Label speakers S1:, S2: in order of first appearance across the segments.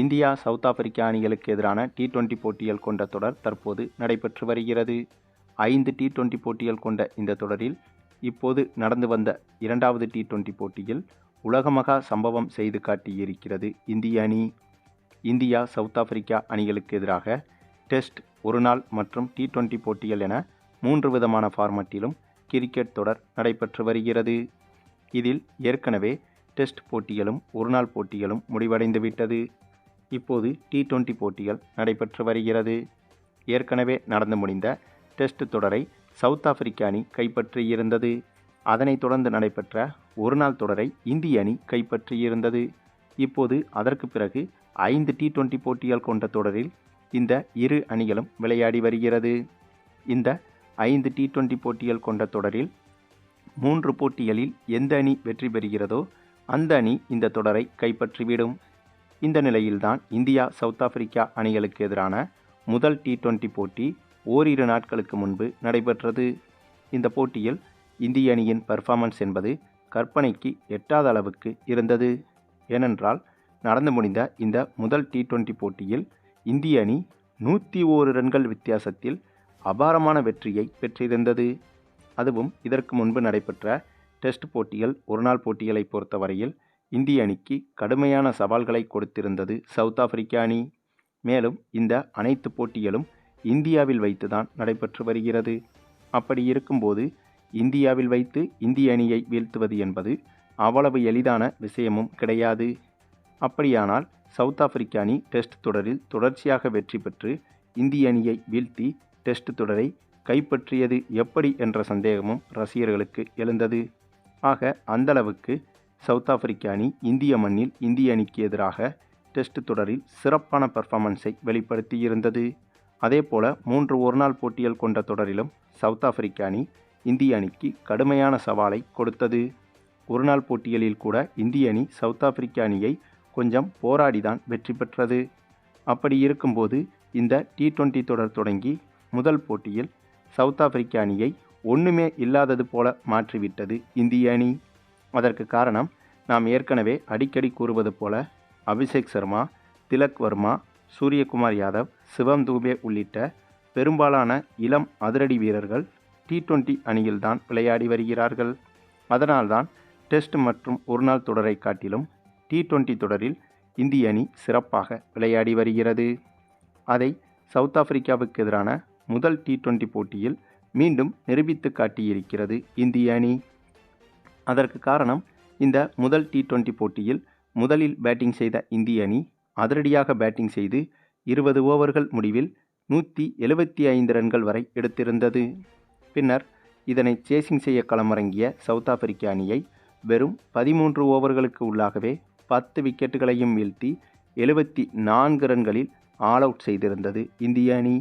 S1: India south Africa அணிகளுக்கு எதிரான T twenty போட்டிகள் கொண்ட தொடர் தற்போது நடைபெற்று வருகிறது. ஐந்து டி டுவெண்டி போட்டிகள் கொண்ட இந்த தொடரில் இப்போது நடந்து வந்த இரண்டாவது டி டுவெண்டி போட்டியில் உலகமகா சம்பவம் செய்து காட்டியிருக்கிறது இந்திய அணி. இந்தியா சவுத் ஆப்பிரிக்கா அணிகளுக்கு எதிராக டெஸ்ட் ஒருநாள் மற்றும் டி டுவெண்டி போட்டிகள் என மூன்று விதமான ஃபார்மட்டிலும் கிரிக்கெட் தொடர் நடைபெற்று வருகிறது. இதில் ஏற்கனவே டெஸ்ட் போட்டிகளும் ஒருநாள் போட்டிகளும் முடிவடைந்துவிட்டது. இப்போது டி டுவெண்டி போட்டிகள் நடைபெற்று வருகிறது. ஏற்கனவே நடந்து முடிந்த டெஸ்ட் தொடரை சவுத் ஆப்பிரிக்க அணி கைப்பற்றியிருந்தது அதனைத் தொடர்ந்து நடைபெற்ற ஒருநாள் தொடரை இந்திய அணி கைப்பற்றியிருந்தது இப்போது அதற்கு பிறகு ஐந்து டி டுவெண்டி போட்டிகள் கொண்ட தொடரில் இந்த இரு அணிகளும் விளையாடி வருகிறது. இந்த ஐந்து டி டுவெண்டி போட்டிகள் கொண்ட தொடரில் மூன்று போட்டிகளில் எந்த அணி வெற்றி பெறுகிறதோ அந்த அணி இந்த தொடரை கைப்பற்றிவிடும். இந்த நிலையில்தான் இந்தியா சவுத் ஆப்பிரிக்கா அணிகளுக்கு எதிரான முதல் டி டுவெண்டி போட்டி ஓரிரு நாட்களுக்கு முன்பு நடைபெற்றது. இந்த போட்டியில் இந்திய அணியின் பர்ஃபார்மன்ஸ் என்பது கற்பனைக்கு எட்டாத அளவுக்கு இருந்தது. ஏனென்றால் நடந்து முடிந்த இந்த முதல் டி டுவெண்டி போட்டியில் இந்திய அணி நூற்றி ஓரு ரன்கள் வித்தியாசத்தில் அபாரமான வெற்றியை பெற்றிருந்தது. அதுவும் இதற்கு முன்பு நடைபெற்ற டெஸ்ட் போட்டிகள் ஒருநாள் போட்டிகளை பொறுத்தவரையில் இந்திய அணிக்கு கடுமையான சவால்களை கொடுத்திருந்தது சவுத் ஆப்பிரிக்க அணி. மேலும் இந்த அனைத்து போட்டிகளும் இந்தியாவில் வைத்து தான் நடைபெற்று வருகிறது. அப்படி இருக்கும்போது இந்தியாவில் வைத்து இந்திய அணியை வீழ்த்துவது என்பது அவ்வளவு எளிதான விஷயமும் கிடையாது. அப்படியானால் சவுத் ஆப்பிரிக்க அணி டெஸ்ட் தொடரில் தொடர்ச்சியாக வெற்றி பெற்று இந்திய அணியை வீழ்த்தி டெஸ்ட் தொடரை கைப்பற்றியது எப்படி என்ற சந்தேகமும் ரசிகர்களுக்கு எழுந்தது. ஆக அந்தளவுக்கு சவுத் ஆப்பிரிக்க அணி இந்திய மண்ணில் இந்திய அணிக்கு எதிராக டெஸ்ட் தொடரில் சிறப்பான பெர்ஃபார்மன்ஸை வெளிப்படுத்தியிருந்தது. அதேபோல மூன்று ஒருநாள் போட்டிகள் கொண்ட தொடரிலும் சவுத் ஆப்பிரிக்க அணி இந்திய அணிக்கு கடுமையான சவாலை கொடுத்தது. ஒருநாள் போட்டிகளில் கூட இந்திய அணி சவுத் ஆப்பிரிக்க அணியை கொஞ்சம் போராடிதான் வெற்றி பெற்றது. அப்படி இருக்கும்போது இந்த டி டுவெண்ட்டி தொடர் தொடங்கி முதல் போட்டியில் சவுத் ஆப்பிரிக்க அணியை ஒன்றுமே இல்லாதது போல மாற்றிவிட்டது இந்திய அணி. அதற்கு காரணம் நாம் ஏற்கனவே அடிக்கடி கூறுவது போல அபிஷேக் சர்மா திலக் வர்மா சூரியகுமார் யாதவ் சிவம் தூபே உள்ளிட்ட பெரும்பாலான இளம் அதிரடி வீரர்கள் டி டுவெண்டி அணியில்தான் விளையாடி வருகிறார்கள். அதனால்தான் டெஸ்ட் மற்றும் ஒருநாள் தொடரை காட்டிலும் டி டுவெண்டி தொடரில் இந்திய அணி சிறப்பாக விளையாடி வருகிறது. அதை சவுத் ஆப்பிரிக்காவுக்கு எதிரான முதல் டி டுவெண்டி போட்டியில் மீண்டும் நிரூபித்து காட்டியிருக்கிறது இந்திய அணி. அதற்கு காரணம் இந்த முதல் டி டுவெண்டி போட்டியில் முதலில் பேட்டிங் செய்த இந்திய அணி அதிரடியாக பேட்டிங் செய்து இருபது ஓவர்கள் முடிவில் நூற்றி எழுபத்தி ஐந்து ரன்கள் வரை எடுத்திருந்தது. பின்னர் இதனை சேசிங் செய்ய களமிறங்கிய சவுத் ஆப்பிரிக்க அணியை வெறும் பதிமூன்று ஓவர்களுக்கு உள்ளாகவே பத்து விக்கெட்டுகளையும் வீழ்த்தி எழுபத்தி நான்கு ரன்களில் ஆல் அவுட் செய்திருந்தது இந்திய அணி.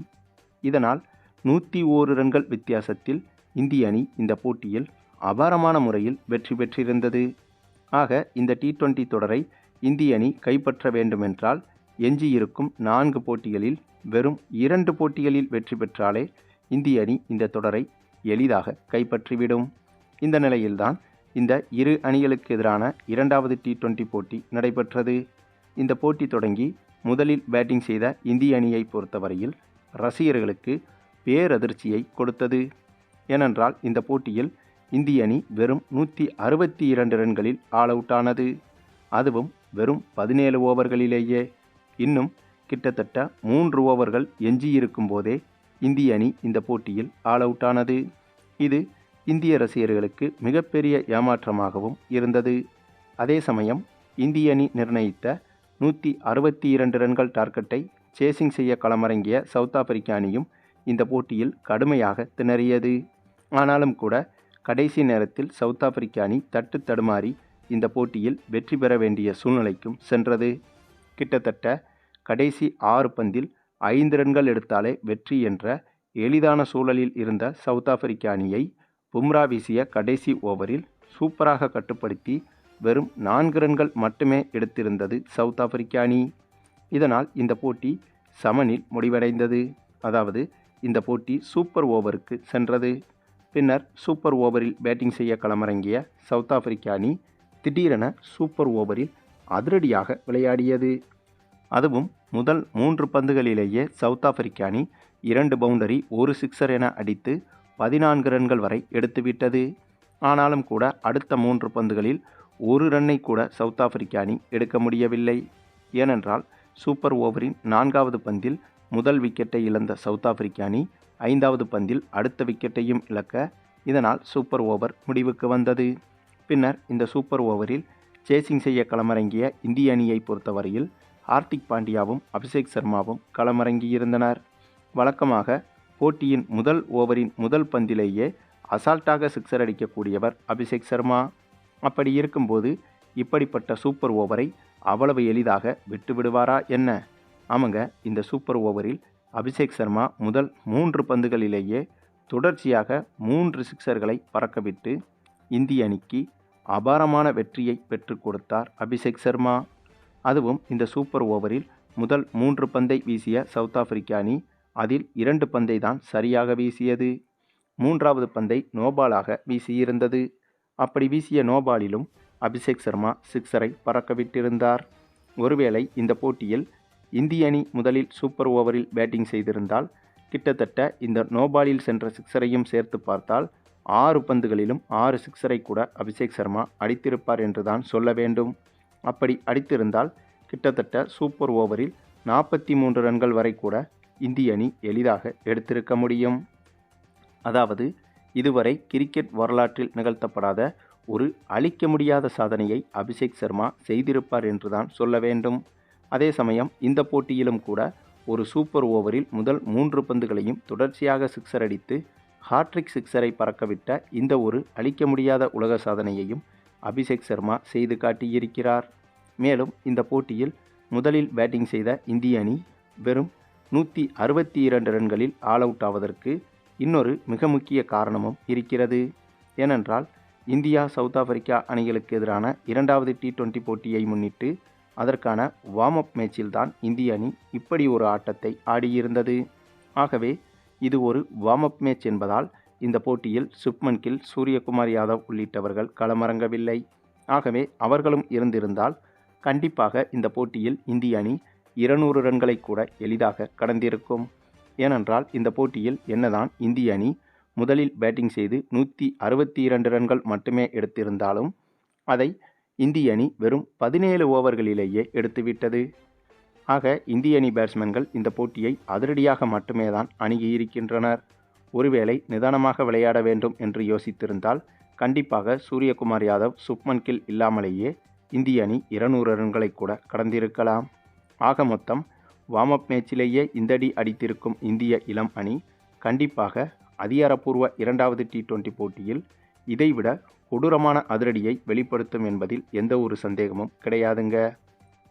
S1: இதனால் நூற்றி ஓரு ரன்கள் வித்தியாசத்தில் இந்திய அணி இந்த போட்டியில் அபாரமான முறையில் வெற்றி பெற்றிருந்தது. ஆக இந்த டி டுவெண்டி தொடரை இந்திய அணி கைப்பற்ற வேண்டுமென்றால் எஞ்சியிருக்கும் நான்கு போட்டிகளில் வெறும் இரண்டு போட்டிகளில் வெற்றி பெற்றாலே இந்திய அணி இந்த தொடரை எளிதாக கைப்பற்றிவிடும். இந்த நிலையில்தான் இந்த இரு அணிகளுக்கு எதிரான இரண்டாவது டி டுவெண்டி போட்டி நடைபெற்றது. இந்த போட்டி தொடங்கி முதலில் பேட்டிங் செய்த இந்திய அணியை பொறுத்தவரையில் ரசிகர்களுக்கு பேரதிர்ச்சியை கொடுத்தது. ஏனென்றால் இந்த போட்டியில் இந்திய அணி வெறும் நூற்றி அறுபத்தி இரண்டு ரன்களில் ஆல் அவுட் ஆனது. அதுவும் வெறும் பதினேழு ஓவர்களிலேயே. இன்னும் கிட்டத்தட்ட மூன்று ஓவர்கள் எஞ்சியிருக்கும் போதே இந்திய அணி இந்த போட்டியில் ஆல் அவுட் ஆனது. இது இந்திய ரசிகர்களுக்கு மிகப்பெரிய ஏமாற்றமாகவும் இருந்தது. அதே சமயம் இந்திய அணி நிர்ணயித்த நூற்றி அறுபத்தி இரண்டு ரன்கள் டார்கெட்டை சேசிங் செய்ய களமிறங்கிய சவுத் ஆப்பிரிக்க அணியும் இந்த போட்டியில் கடுமையாக திணறியது. ஆனாலும் கூட கடைசி நேரத்தில் சவுத் ஆப்பிரிக்க அணி தட்டு தடுமாறி இந்த போட்டியில் வெற்றி பெற வேண்டிய சூழ்நிலைக்கும் சென்றது. கிட்டத்தட்ட கடைசி ஆறு பந்தில் ஐந்து ரன்கள் எடுத்தாலே வெற்றி என்ற எளிதான சூழலில் இருந்த சவுத் ஆப்பிரிக்க அணியை பும்ரா வீசிய கடைசி ஓவரில் சூப்பராக கட்டுப்படுத்தி வெறும் நான்கு ரன்கள் மட்டுமே எடுத்திருந்தது சவுத் ஆப்பிரிக்க அணி. இதனால் இந்த போட்டி சமனில் முடிவடைந்தது. அதாவது இந்த போட்டி சூப்பர் ஓவருக்கு சென்றது. பின்னர் சூப்பர் ஓவரில் பேட்டிங் செய்ய களமிறங்கிய சவுத் ஆப்பிரிக்க அணி திடீரென சூப்பர் ஓவரில் அதிரடியாக விளையாடியது. அதுவும் முதல் மூன்று பந்துகளிலேயே சவுத் ஆப்பிரிக்க அணி இரண்டு பவுண்டரி ஒரு சிக்ஸர் என அடித்து பதினான்கு ரன்கள் வரை எடுத்துவிட்டது. ஆனாலும் கூட அடுத்த மூன்று பந்துகளில் ஒரு ரன்னை கூட சவுத் ஆப்பிரிக்க அணி எடுக்க முடியவில்லை. ஏனென்றால் சூப்பர் ஓவரின் நான்காவது பந்தில் முதல் விக்கெட்டை இழந்த சவுத் ஆப்பிரிக்க அணி ஐந்தாவது பந்தில் அடுத்த விக்கெட்டையும் இழக்க இதனால் சூப்பர் ஓவர் முடிவுக்கு வந்தது. பின்னர் இந்த சூப்பர் ஓவரில் சேசிங் செய்ய களமிறங்கிய இந்திய அணியை பொறுத்தவரையில் ஹார்திக் பாண்டியாவும் அபிஷேக் சர்மாவும் களமிறங்கியிருந்தனர். வழக்கமாக போட்டியின் முதல் ஓவரின் முதல் பந்திலேயே அசால்ட்டாக சிக்ஸர் அடிக்கக்கூடியவர் அபிஷேக் சர்மா. அப்படி இருக்கும்போது இப்படிப்பட்ட சூப்பர் ஓவரை அவ்வளவு எளிதாக விட்டு விடுவாரா என்ன? ஆமாங்க இந்த சூப்பர் ஓவரில் அபிஷேக் சர்மா முதல் மூன்று பந்துகளிலேயே தொடர்ச்சியாக மூன்று சிக்ஸர்களை பறக்கவிட்டு இந்திய அணிக்கு அபாரமான வெற்றியை பெற்றுக் கொடுத்தார் அபிஷேக் சர்மா. அதுவும் இந்த சூப்பர் ஓவரில் முதல் மூன்று பந்தை வீசிய சவுத் ஆப்பிரிக்க அணி அதில் இரண்டு பந்தை தான் சரியாக வீசியது. மூன்றாவது பந்தை நோபாலாக வீசியிருந்தது. அப்படி வீசிய நோபாலிலும் அபிஷேக் சர்மா சிக்ஸரை பறக்கவிட்டிருந்தார். ஒருவேளை இந்த போட்டியில் இந்திய அணி முதலில் சூப்பர் ஓவரில் பேட்டிங் செய்திருந்தால் கிட்டத்தட்ட இந்த நோபாலில் சென்ற சிக்ஸரையும் சேர்த்து பார்த்தால் ஆறு பந்துகளிலும் ஆறு சிக்ஸரை கூட அபிஷேக் சர்மா அடித்திருப்பார் என்றுதான் சொல்ல வேண்டும். அப்படி அடித்திருந்தால் கிட்டத்தட்ட சூப்பர் ஓவரில் நாற்பத்தி மூன்று ரன்கள் வரை கூட இந்திய அணி எளிதாக எடுத்திருக்க முடியும். அதாவது இதுவரை கிரிக்கெட் வரலாற்றில் நிகழ்த்தப்படாத ஒரு அழிக்க முடியாத சாதனையை அபிஷேக் சர்மா செய்திருப்பார் என்றுதான் சொல்ல வேண்டும். அதே சமயம் இந்த போட்டியிலும் கூட ஒரு சூப்பர் ஓவரில் முதல் மூன்று பந்துகளையும் தொடர்ச்சியாக சிக்ஸர் அடித்து ஹாட்ரிக் சிக்ஸரை பறக்கவிட்ட இந்த ஒரு அழிக்க முடியாத உலக சாதனையையும் அபிஷேக் சர்மா செய்து காட்டியிருக்கிறார். மேலும் இந்த போட்டியில் முதலில் பேட்டிங் செய்த இந்திய அணி வெறும் நூற்றி அறுபத்தி இரண்டு ரன்களில் ஆல் அவுட் ஆவதற்கு இன்னொரு மிக முக்கிய காரணமும் இருக்கிறது. ஏனென்றால் இந்தியா சவுத் ஆப்பிரிக்கா அணிகளுக்கு எதிரான இரண்டாவது டி டுவெண்ட்டி போட்டியை முன்னிட்டு அதற்கான வார்ம் அப் மேட்சில்தான் இந்திய அணி இப்படி ஒரு ஆட்டத்தை ஆடியிருந்தது. ஆகவே இது ஒரு வார்ம் அப் மேட்ச் என்பதால் இந்த போட்டியில் சுப்மன் கில் சூரியகுமார் யாதவ் உள்ளிட்டவர்கள் களமிறங்கவில்லை. ஆகவே அவர்களும் இருந்திருந்தால் கண்டிப்பாக இந்த போட்டியில் இந்திய அணி இருநூறு ரன்களை கூட எளிதாக கடந்திருக்கும். ஏனென்றால் இந்த போட்டியில் என்னதான் இந்திய அணி முதலில் பேட்டிங் செய்து நூற்றி அறுபத்தி இரண்டு ரன்கள் மட்டுமே எடுத்திருந்தாலும் அதை இந்திய அணி வெறும் பதினேழு ஓவர்களிலேயே எடுத்துவிட்டது. ஆக இந்திய அணி பேட்ஸ்மேன்கள் இந்த போட்டியை அதிரடியாக மட்டுமே தான் அணுகியிருக்கின்றனர். ஒருவேளை நிதானமாக விளையாட வேண்டும் என்று யோசித்திருந்தால் கண்டிப்பாக சூரியகுமார் யாதவ் சுப்மன் கில் இல்லாமலேயே இந்திய அணி இருநூறு ரன்களை கூட கடந்திருக்கலாம். ஆக மொத்தம் வார்ம் அப் மேட்சிலேயே இந்தடி அடித்திருக்கும் இந்திய இளம் அணி கண்டிப்பாக அதிகாரப்பூர்வ இரண்டாவது டி ட்வெண்ட்டி போட்டியில் இதைவிட கொடூரமான அதிரடியை வெளிப்படுத்தும் என்பதில் எந்த ஒரு சந்தேகமும் கிடையாதுங்க.